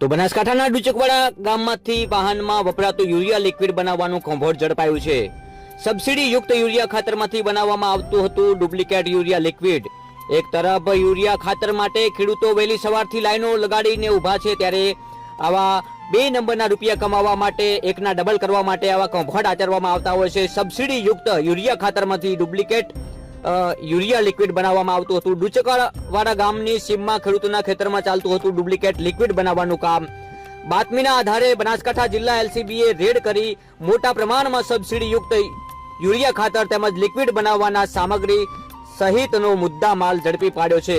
તો બનાસકાંઠાના ડુચકવાડા ગામમાંથી વાહનમાં વપરાતું યુરિયા લિક્વિડ બનાવવાનું કોંભોળ ઝડપાયું છે. સબસિડી યુક્ત યુરિયા ખાતરમાંથી બનાવવામાં આવતું હતું ડુપ્લિકેટ યુરિયા લિક્વિડ. એક તરફ યુરિયા ખાતર માટે ખેડૂતો વહેલી સવારથી લાઈનો લગાડીને ઊભા છે ત્યારે આવા બે નંબરના રૂપિયા કમાવા માટે એકના ડબલ કરવા માટે આવા કોંભોળ આચરવામાં આવતા હોય છે. સબસિડી યુક્ત યુરિયા ખાતરમાંથી ડુપ્લિકેટ યુરિયા લિક્વિડ બનાવવામાં આવતું હતું. ડુચકવાડા ગામની સીમમાં ખેડૂતોના ખેતરમાં ચાલતું હતું ડુપ્લિકેટ લિક્વિડ બનાવવાનું કામ. બાતમીના આધારે બનાસકાંઠા જિલ્લા એલસીબીએ રેડ કરી મોટા પ્રમાણમાં સબસિડીયુક્ત યુરિયા ખાતર તેમજ લિક્વિડ બનાવવાના સામગ્રી સહિતનો મુદ્દા માલ ઝડપી પાડ્યો છે.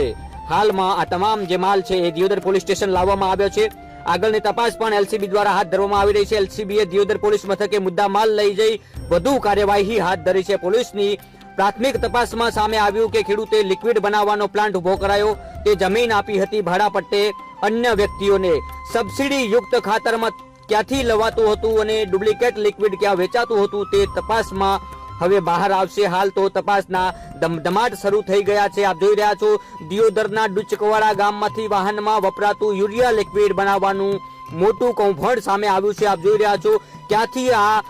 હાલમાં આ તમામ જે માલ છે એ દિયોદર પોલીસ સ્ટેશન લાવવામાં આવ્યો છે. આગળની તપાસ પણ એલસીબી દ્વારા હાથ ધરવામાં આવી રહી છે. એલસીબીએ દિયોદર પોલીસ મથકે મુદ્દા માલ લઈ જઈ વધુ કાર્યવાહી હાથ ધરી છે. પોલીસની પ્રાથમિક તપાસમાં સામે આવ્યું કે ખેડૂતે લિક્વિડ બનાવવાનો પ્લાન્ટ ઊભો કરાયો. તે જમીન આપી હતી ભાડા પટ્ટે અન્ય વ્યક્તિઓને. સબસિડી યુક્ત ખાતરમાં ક્યાંથી લવાતું હતું અને ડુપ્લિકેટ લિક્વિડ ક્યાં વેચાતું હતું તે તપાસમાં હવે બહાર આવશે હાલ તો તપાસના ધમધમાટ શરૂ થઈ ગયા છે. આપ જોઈ રહ્યા છો, દિયોદરના ડુચકવાડા ગામમાંથી વાહનમાં વપરાતું યુરિયા લિક્વિડ બનાવવાનું મોટું કૌભાંડ સામે આવ્યું છે. આપ જોઈ રહ્યા છો, ક્યાંથી આ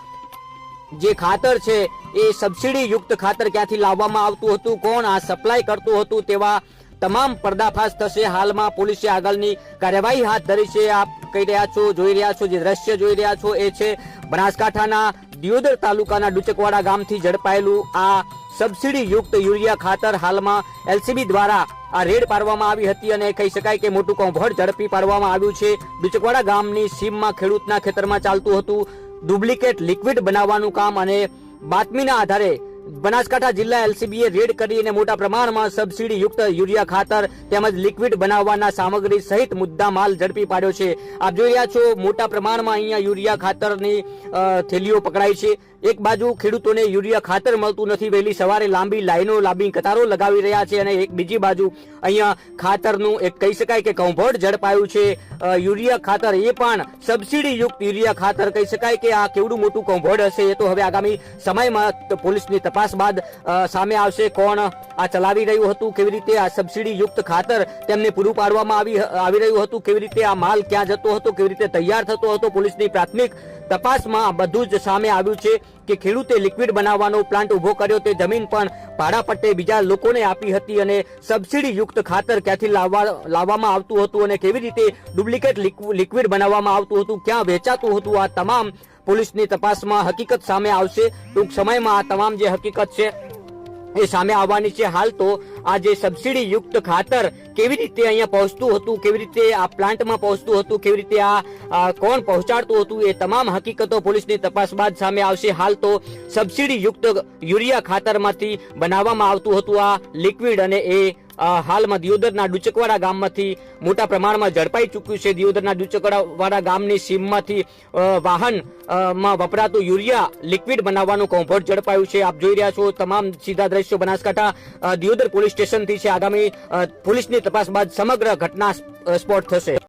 જે ખાતર છે, એ સબસિડી યુક્ત ખાતર ક્યાંથી લાવવામાં આવતું હતું, કોણ આ સપ્લાય કરતું હતું તેવા તમામ પર્દાફાશ થશે. હાલમાં પોલીસે આગળની કાર્યવાહી હાથ ધરી છે. આપ કહી રહ્યા છો, જોઈ રહ્યા છો, જે દ્રશ્ય જોઈ રહ્યા છો એ છે, બનાસકાંઠાના દિયોદર તાલુકાના ડુચકવાડા ગામથી ઝડપાયેલું આ સબસિડી યુક્ત યુરિયા ખાતર હાલમાં એલસીબી દ્વારા આ રેડ પાડવામાં આવી હતી અને કહી શકાય કે મોટું કૌભળ ઝડપી પાડવામાં આવ્યું છે. ડુચકવાડા ગામની સીમમાં ખેડૂતના ખેતરમાં ચાલતું હતું. ડુપ્લિકેટ લિક્વિડ બનાવવાનું કામ અને બાતમીના આધારે બનાસકાંઠા જિલ્લા એલસીબીએ રેડ કરીને મોટા પ્રમાણમાં સબસિડી યુક્ત યુરિયા ખાતર તેમજ લિક્વિડ બનાવવાના સામગ્રી સહિત મુદ્દા માલ ઝડપી પાડ્યો છે. આપ જોઈ રહ્યા છો, મોટા પ્રમાણમાં અહીંયા યુરિયા ખાતરની થેલીઓ પકડાઈ છે. એક બાજુ ખેડૂતોને યુરિયા ખાતર મળતું નથી, વહેલી સવારે લાંબી લાઈનો, લાંબી કતારો લગાવી રહ્યા છે અને એક બીજી બાજુ અહીંયા ખાતરનું એક કહી શકાય કે કૌભટ ઝડપાયું છે. યુરિયા ખાતર એ પણ સબસિડી યુક્ત યુરિયા ખાતર કહી શકાય કે આ કેવડું મોટું કૌભટ હશે એ તો હવે આગામી સમયમાં પોલીસની તપાસ બાદ સામે આવશે કોણ આ ચલાવી રહ્યું હતું, કેવી રીતે આ સબસિડી યુક્ત ખાતર તેમને પૂરું પાડવામાં આવી આવી રહ્યું હતું, કેવી રીતે આ માલ ક્યાં જતો હતો, કેવી રીતે તૈયાર થતો હતો, પોલીસની પ્રાથમિક તપાસમાં બધું જ સામે આવ્યું છે કે ખેડૂતે લિક્વિડ બનાવવાનો પ્લાન્ટ ઊભો કર્યો, તે જમીન પણ ભાડા પટ્ટે બીજા લોકોને આપી હતી અને સબસિડી યુક્ત ખાતર ક્યાંથી લાવવા, લાવવામાં આવતું હતું અને કેવી રીતે ડુપ્લિકેટ લિક્વ- લિક્વિડ બનાવવામાં આવતું હતું, ક્યાં વેચાતું હતું, આ તમામ પોલીસની તપાસમાં હકીકત સામે આવશે. ટૂંક સમયમાં આ તમામ જે હકીકત છે એ સામે આવવાની છે. હાલ તો આ જે સબસિડી યુક્ત ખાતર કેવી રીતે અહીંયા પહોંચતું હતું, કેવી રીતે આ પ્લાન્ટમાં પહોંચતું હતું, કેવી રીતે આ કોણ પહોંચાડતું હતું એ તમામ હકીકતો પોલીસની તપાસ બાદ સામે આવશે. હાલ તો સબસિડી યુક્ત યુરિયા ખાતરમાંથી બનાવવામાં આવતું હતું આ લિક્વિડ અને એ હાલમાં દિયોદરના ડુચકવાડા ગામમાંથી મોટા પ્રમાણમાં ઝડપાઈ ચૂક્યું છે. દિયોદરના ડુચકવાડા ગામની સીમમાંથી વાહનમાં વપરાતું યુરિયા લિક્વિડ બનાવવાનું કોમ્ફર્ટ ઝડપાયું છે. આપ જોઈ રહ્યા છો તમામ સીધા દ્રશ્યો બનાસકાંઠા દિયોદર પોલીસ સ્ટેશનથી છે. આગામી પોલીસની તપાસ બાદ સમગ્ર ઘટના સ્પ- સ્પોટ થશે.